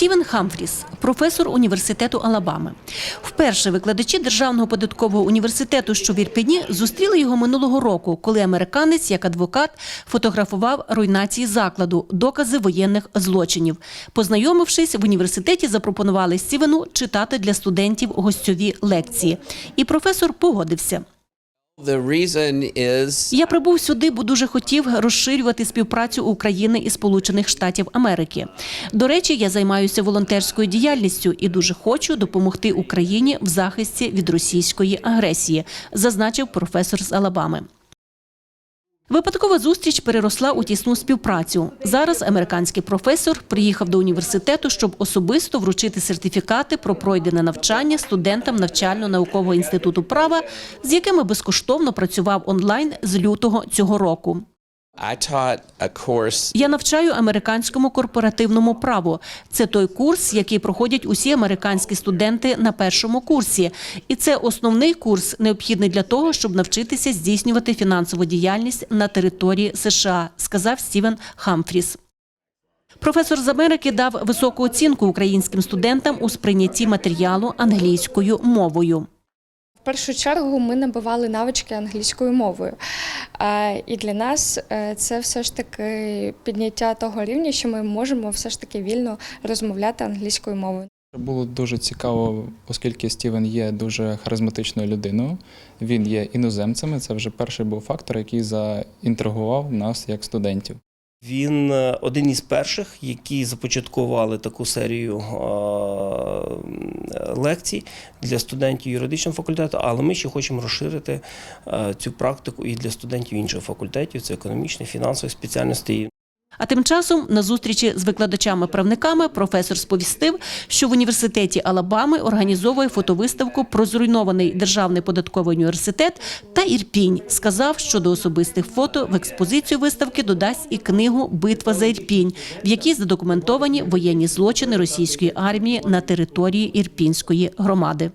Стівен Хамфріс, професор університету Алабами. Вперше викладачі Державного податкового університету, що в Ірпені, зустріли його минулого року, коли американець, як адвокат, фотографував руйнації закладу, докази воєнних злочинів. Познайомившись, в університеті запропонували Стівену читати для студентів гостьові лекції. І професор погодився. Я прибув сюди, бо дуже хотів розширювати співпрацю України і Сполучених Штатів Америки. До речі, я займаюся волонтерською діяльністю і дуже хочу допомогти Україні в захисті від російської агресії, зазначив професор з Алабами. Випадкова зустріч переросла у тісну співпрацю. Зараз американський професор приїхав до університету, щоб особисто вручити сертифікати про пройдене навчання студентам навчально-наукового інституту права, з якими безкоштовно працював онлайн з лютого цього року. Я навчаю американському корпоративному праву. Це той курс, який проходять усі американські студенти на першому курсі, і це основний курс, необхідний для того, щоб навчитися здійснювати фінансову діяльність на території США, сказав Стівен Хамфріс. Професор з Америки дав високу оцінку українським студентам у сприйнятті матеріалу англійською мовою. В першу чергу ми набивали навички англійською мовою. І для нас е, це все ж таки підняття того рівня, що ми можемо все ж таки вільно розмовляти англійською мовою. Було дуже цікаво, оскільки Стівен є дуже харизматичною людиною. Він є іноземцем. і Це вже перший був фактор, який заінтригував нас як студентів. Він е, один із перших, які започаткували таку серію е, лекцій для студентів юридичного факультету, але ми ще хочемо розширити е, цю практику і для студентів інших факультетів, це економічних, фінансових спеціальностей. А тим часом на зустрічі з викладачами-правниками професор сповістив, що в університеті Алабами організовує фотовиставку про зруйнований державний податковий університет та Ірпінь. Сказав, що до особистих фото в експозицію виставки додасть і книгу Битва за Ірпінь, в якій задокументовані воєнні злочини російської армії на території Ірпінської громади.